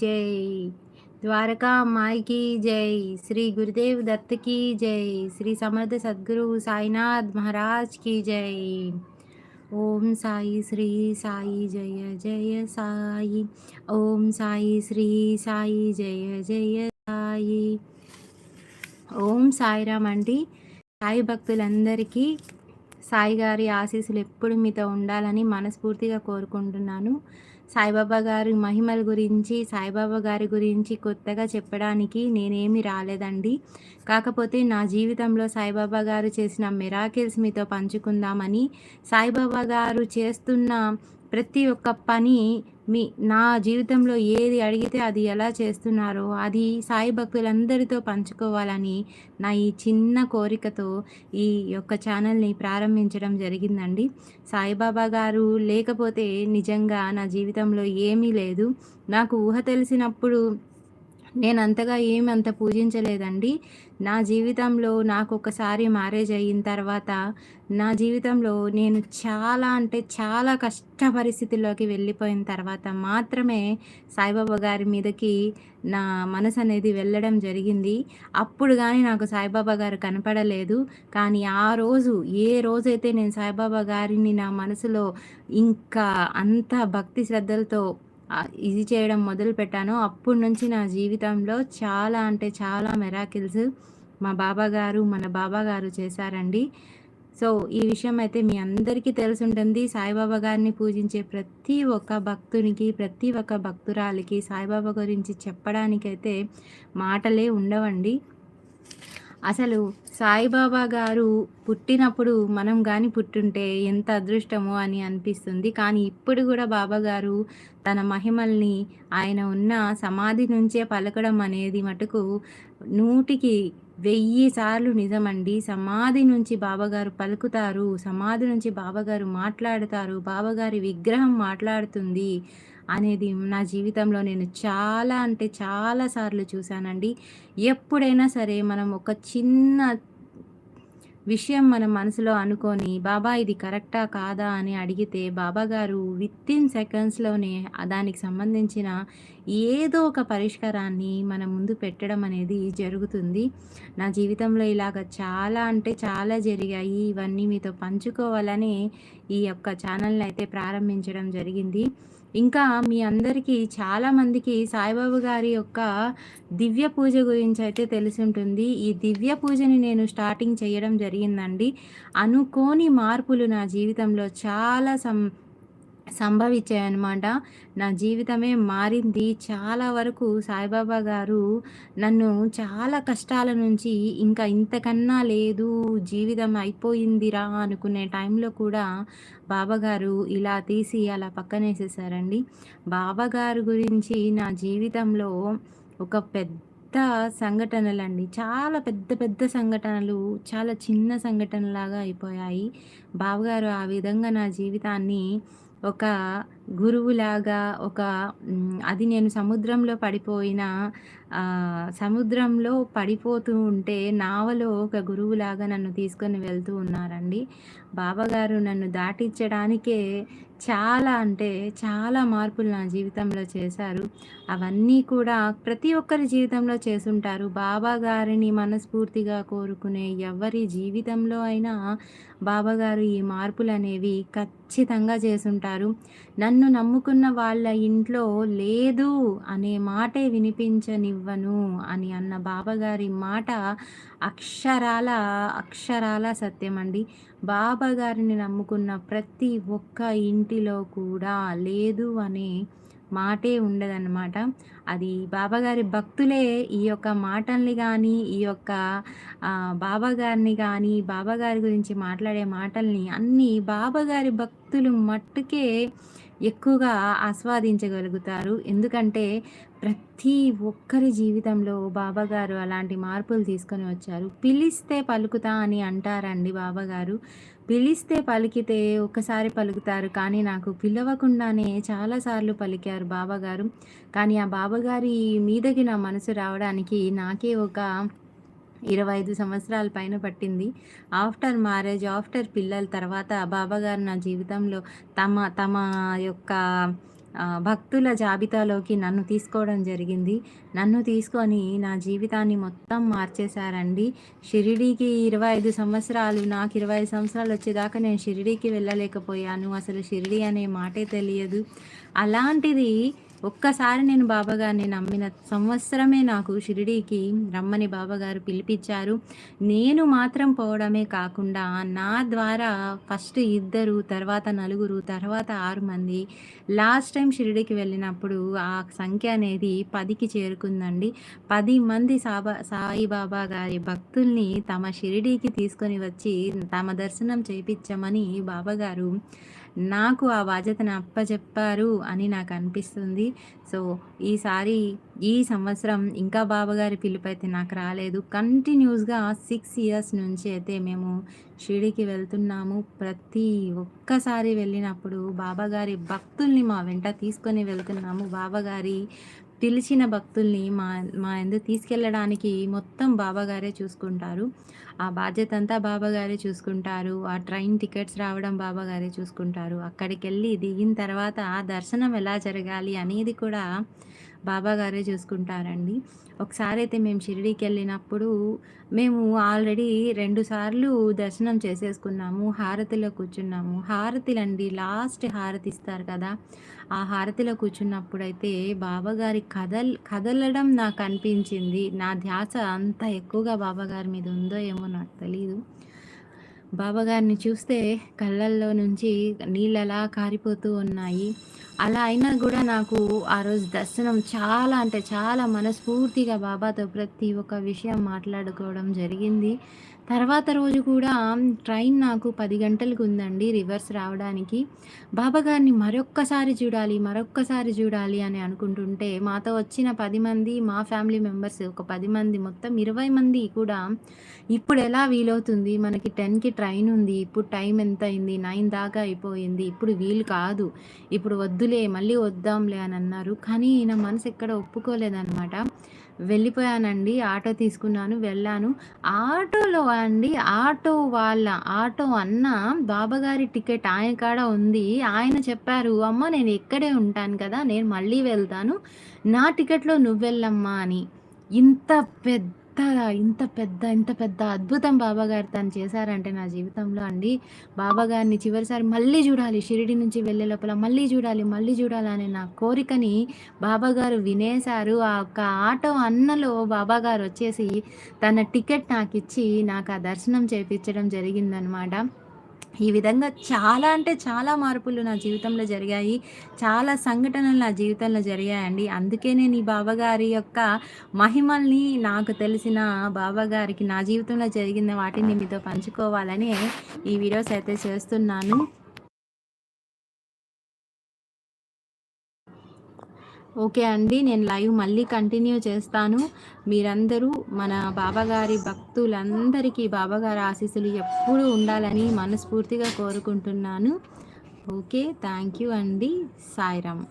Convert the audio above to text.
జై ద్వారకా అమ్మాయికి జై శ్రీ గురుదేవ్ దత్ జై శ్రీ సమర్థ సద్గురు సాయినాథ్ మహారాజ్కి జై ఓం సాయి శ్రీ సాయి జయ జయ సాయి ఓం సాయి శ్రీ సాయి జయ జయ సాయి ఓం సాయిరామ్ అండి. సాయి భక్తులందరికీ సాయి గారి ఆశీస్సులు ఎప్పుడు మీతో ఉండాలని మనస్ఫూర్తిగా కోరుకుంటున్నాను. సాయిబాబా గారి మహిమల గురించి సాయిబాబా గారి గురించి కొత్తగా చెప్పడానికి నేనేమి రాలేదండి. కాకపోతే నా జీవితంలో సాయిబాబా గారు చేసిన మిరాకిల్స్ మీతో పంచుకుందామని సాయిబాబా గారు చేస్తున్న ప్రతి ఒక్క పని మీ నా జీవితంలో ఏది అడిగితే అది ఎలా చేస్తున్నారో అది సాయి భక్తులందరితో పంచుకోవాలని నా ఈ చిన్న కోరికతో ఈ యొక్క ఛానల్ని ప్రారంభించడం జరిగిందండి. సాయిబాబా గారు లేకపోతే నిజంగా నా జీవితంలో ఏమీ లేదు. నాకు ఊహ తెలిసినప్పుడు నేను అంతగా ఏమి అంత పూజించలేదండి. నా జీవితంలో నాకు ఒకసారి మ్యారేజ్ అయిన తర్వాత నా జీవితంలో నేను చాలా అంటే చాలా కష్ట పరిస్థితుల్లోకి వెళ్ళిపోయిన తర్వాత మాత్రమే సాయిబాబా గారి మీదకి నా మనసు అనేది వెళ్ళడం జరిగింది. అప్పుడు కానీ నాకు సాయిబాబా గారు కనపడలేదు. కానీ ఆ రోజు ఏ రోజైతే నేను సాయిబాబా గారిని నా మనసులో ఇంకా అంత భక్తి శ్రద్ధలతో ఇది చేయడం మొదలు పెట్టాను. అప్పటి నుంచి నా జీవితంలో చాలా అంటే చాలా మెరాకిల్స్ మా బాబా గారు మన బాబా గారు చేశారండి. సో ఈ విషయం అయితే మీ అందరికీ తెలిసి ఉంటుంది సాయిబాబా గారిని పూజించే ప్రతి ఒక్క భక్తునికి ప్రతి ఒక్క భక్తురాలికి సాయిబాబా గురించి చెప్పడానికైతే మాటలే ఉండవండి. అసలు సాయిబాబా గారు పుట్టినప్పుడు మనం కానీ పుట్టుంటే ఎంత అదృష్టమో అని అనిపిస్తుంది. కానీ ఇప్పుడు కూడా బాబా గారు తన మహిమల్ని ఆయన ఉన్న సమాధి నుంచే పలకడం అనేది మటుకు నూటికి వెయ్యి సార్లు నిజమండి. సమాధి నుంచి బాబాగారు పలుకుతారు సమాధి నుంచి బాబాగారు మాట్లాడతారు బాబాగారి విగ్రహం మాట్లాడుతుంది. అనేది నా జీవితంలో నేను చాలా అంటే చాలా సార్లు చూశానండి. ఎప్పుడైనా సరే మనం ఒక చిన్న విషయం మన మనసులో అనుకొని బాబా ఇది కరెక్టా కాదా? అని అడిగితే బాబా గారు విత్ ఇన్ సెకండ్స్లోనే దానికి సంబంధించిన ఏదో ఒక పరిష్కారాన్ని మన ముందు పెట్టడం అనేది జరుగుతుంది. నా జీవితంలో ఇలాగ చాలా అంటే చాలా జరిగాయి. ఇవన్నీ మీతో పంచుకోవాలని ఈ యొక్క ఛానల్ని అయితే ప్రారంభించడం జరిగింది. ఇంకా మీ అందరికీ చాలామందికి సాయిబాబు గారి యొక్క దివ్య పూజ గురించి అయితే తెలిసి ఉంటుంది. ఈ దివ్య పూజని నేను స్టార్టింగ్ చేయడం జరిగిందండి. అనుకోని మార్పులు నా జీవితంలో చాలా సం సంభవించాయన్నమాట. నా జీవితమే మారింది. చాలా వరకు సాయిబాబా గారు నన్ను చాలా కష్టాల నుంచి ఇంకా ఇంతకన్నా లేదు జీవితం అయిపోయిందిరా అనుకునే టైంలో కూడా బాబాగారు ఇలా తీసి అలా పక్కనేసేసారండి. బాబాగారు గురించి నా జీవితంలో ఒక పెద్ద సంఘటనలండి. చాలా పెద్ద పెద్ద సంఘటనలు చాలా చిన్న సంఘటనలాగా అయిపోయాయి. బావగారు ఆ విధంగా నా జీవితాన్ని ఒక గురువులాగా ఒక అది నేను సముద్రంలో పడిపోయిన సముద్రంలో పడిపోతూ ఉంటే నావలో ఒక గురువులాగా నన్ను తీసుకొని వెళ్తూ ఉన్నారండి. బాబాగారు నన్ను దాటించడానికే చాలా అంటే చాలా మార్పులు నా జీవితంలో చేశారు. అవన్నీ కూడా ప్రతి ఒక్కరి జీవితంలో చేసుంటారు బాబా గారిని మనస్ఫూర్తిగా కోరుకునే ఎవరి జీవితంలో అయినా బాబాగారు ఈ మార్పులు అనేవి ఖచ్చితంగా చేసుంటారు నన్ను నమ్ముకున్న వాళ్ళ ఇంట్లో లేదు అనే మాటే వినిపించనివ్వను అని అన్న బాబాగారి మాట అక్షరాల అక్షరాల సత్యం అండి. బాబాగారిని నమ్ముకున్న ప్రతి ఒక్క ఇంటిలో కూడా లేదు అనే మాటే ఉండదన్నమాట. అది బాబాగారి భక్తులే ఈ యొక్క మాటల్ని కానీ ఈ యొక్క బాబాగారిని కానీ బాబాగారి గురించి మాట్లాడే మాటల్ని అన్నీ బాబాగారి భక్తులు మట్టుకే ఎక్కువగా ఆస్వాదించగలుగుతారు. ఎందుకంటే ప్రతి ఒక్కరి జీవితంలో బాబాగారు అలాంటి మార్పులు తీసుకొని వచ్చారు. పిలిస్తే పలుకుతా అని అంటారండి బాబాగారు. పిలిస్తే పలికితే ఒక్కసారి పలుకుతారు కానీ నాకు పిలవకుండానే చాలాసార్లు పలికారు బాబాగారు. కానీ ఆ బాబాగారి మీదకి నా మనసు రావడానికి నాకే ఒక ఇరవై ఐదు సంవత్సరాల పైన పట్టింది. ఆఫ్టర్ మ్యారేజ్ ఆఫ్టర్ పిల్లల తర్వాత బాబాగారు నా జీవితంలో తమ తమ యొక్క భక్తుల జాబితాలోకి నన్ను తీసుకోవడం జరిగింది. నన్ను తీసుకొని నా జీవితాన్ని మొత్తం మార్చేశారండి. షిరిడీకి ఇరవై ఐదు సంవత్సరాలు నాకు ఇరవై ఐదు సంవత్సరాలు వచ్చేదాకా నేను షిరిడీకి వెళ్ళలేకపోయాను. అసలు షిరిడీ అనే మాటే తెలియదు. అలాంటిది ఒక్కసారి నేను బాబాగారిని నమ్మిన సంవత్సరమే నాకు షిరిడీకి రమ్మని బాబాగారు పిలిపించారు. నేను మాత్రం పోవడమే కాకుండా నా ద్వారా ఫస్ట్ ఇద్దరు తర్వాత నలుగురు తర్వాత ఆరు మంది లాస్ట్ టైం షిరిడీకి వెళ్ళినప్పుడు ఆ సంఖ్య అనేది పదికి చేరుకుందండి. పది మంది సాబా సాయిబాబా గారి భక్తుల్ని తమ షిరిడీకి తీసుకొని వచ్చి తమ దర్శనం చేయించమని బాబాగారు నాకు ఆ బాధ్యతను అప్పచెప్పారు అని నాకు అనిపిస్తుంది సో ఈసారి ఈ సంవత్సరం ఇంకా బాబాగారి పిలుపు అయితే నాకు రాలేదు. కంటిన్యూస్గా సిక్స్ ఇయర్స్ నుంచి అయితే మేము షిరిడికి వెళ్తున్నాము. ప్రతి ఒక్కసారి వెళ్ళినప్పుడు బాబాగారి భక్తుల్ని మా వెంట తీసుకొని వెళ్తున్నాము. బాబాగారి పిలిచిన భక్తుల్ని మా మా ఎందు తీసుకెళ్ళడానికి మొత్తం బాబాగారే చూసుకుంటారు. ఆ బాధ్యత అంతా బాబాగారే చూసుకుంటారు. ఆ ట్రైన్ టికెట్స్ రావడం బాబాగారే చూసుకుంటారు. అక్కడికి వెళ్ళి దిగిన తర్వాత ఆ దర్శనం ఎలా జరగాలి అనేది కూడా బాబాగారే చూసుకుంటారండి. ఒకసారి అయితే మేము షిరిడీకి వెళ్ళినప్పుడు మేము ఆల్రెడీ రెండు సార్లు దర్శనం చేసేసుకున్నాము. హారతిలో కూర్చున్నాము. హారతిలండి లాస్ట్ హారతి ఇస్తారు కదా. ఆ హారతిలో కూర్చున్నప్పుడైతే బాబాగారి కదల్ కదలడం నాకు అనిపించింది. నా ధ్యాస అంత ఎక్కువగా బాబాగారి మీద ఉందో ఏమో నాకు తెలియదు బాబాగారిని చూస్తే కళ్ళల్లో నుంచి నీళ్ళు కారిపోతూ ఉన్నాయి. అలా అయినా కూడా నాకు ఆ రోజు దర్శనం చాలా అంటే చాలా మనస్ఫూర్తిగా బాబాతో ప్రతి ఒక్క విషయం మాట్లాడుకోవడం జరిగింది. తర్వాత రోజు కూడా ట్రైన్ నాకు పది గంటలకు ఉందండి రివర్స్ రావడానికి. బాబాగారిని మరొక్కసారి చూడాలి మరొక్కసారి చూడాలి అని అనుకుంటుంటే మాతో వచ్చిన పది మంది మా ఫ్యామిలీ మెంబర్స్ ఒక పది మంది మొత్తం ఇరవై మంది కూడా ఇప్పుడు ఎలా వీలవుతుంది? మనకి టెన్కి ట్రైన్ ఉంది ఇప్పుడు టైం ఎంత అయింది? నైన్ దాకా అయిపోయింది ఇప్పుడు వీలు కాదు ఇప్పుడు వద్దులే మళ్ళీ వద్దాంలే అని అన్నారు. కానీ నా మనసు ఎక్కడ ఒప్పుకోలేదన్నమాట. వెళ్ళిపోయానండి ఆటో తీసుకున్నాను వెళ్ళాను. ఆటోలో అండి ఆటో వాళ్ళ ఆటో అన్న బాబాగారి టికెట్ ఆయన కాడ ఉంది. ఆయన చెప్పారు అమ్మ నేను ఇక్కడే ఉంటాను కదా నేను మళ్ళీ వెళ్తాను. నా టికెట్లో నువ్వెళ్ళమ్మా అని. ఇంత పెద్ద ఇంత పెద్ద ఇంత పెద్ద అద్భుతం బాబాగారు తను చేశారంటే నా జీవితంలో అండి. బాబాగారిని చివరిసారి మళ్ళీ చూడాలి షిరిడి నుంచి వెళ్ళే లోపల మళ్ళీ చూడాలి మళ్ళీ చూడాలి అనే నా కోరికని బాబాగారు వినేశారు. ఆ ఒక్క ఆటో అన్నలో బాబాగారు వచ్చేసి తన టికెట్ నాకు ఇచ్చి నాకు ఆ దర్శనం చేపించడం జరిగిందనమాట. ఈ విధంగా చాలా అంటే చాలా మార్పులు నా జీవితంలో జరిగాయి. చాలా సంఘటనలు నా జీవితంలో జరిగాయండి. అందుకే నేను ఈ బాబాగారి యొక్క మహిమల్ని నాకు తెలిసిన బాబాగారికి నా జీవితంలో జరిగిన వాటిని మీతో పంచుకోవాలని ఈ వీడియోస్ అయితే చేస్తున్నాను. ఓకే అండి నేను లైవ్ మళ్ళీ కంటిన్యూ చేస్తాను. మీరందరూ మన బాబాగారి భక్తులందరికీ బాబాగారి ఆశీస్సులు ఎప్పుడూ ఉండాలని మనస్ఫూర్తిగా కోరుకుంటున్నాను. ఓకే థ్యాంక్ యూ అండి. సాయిరామ్.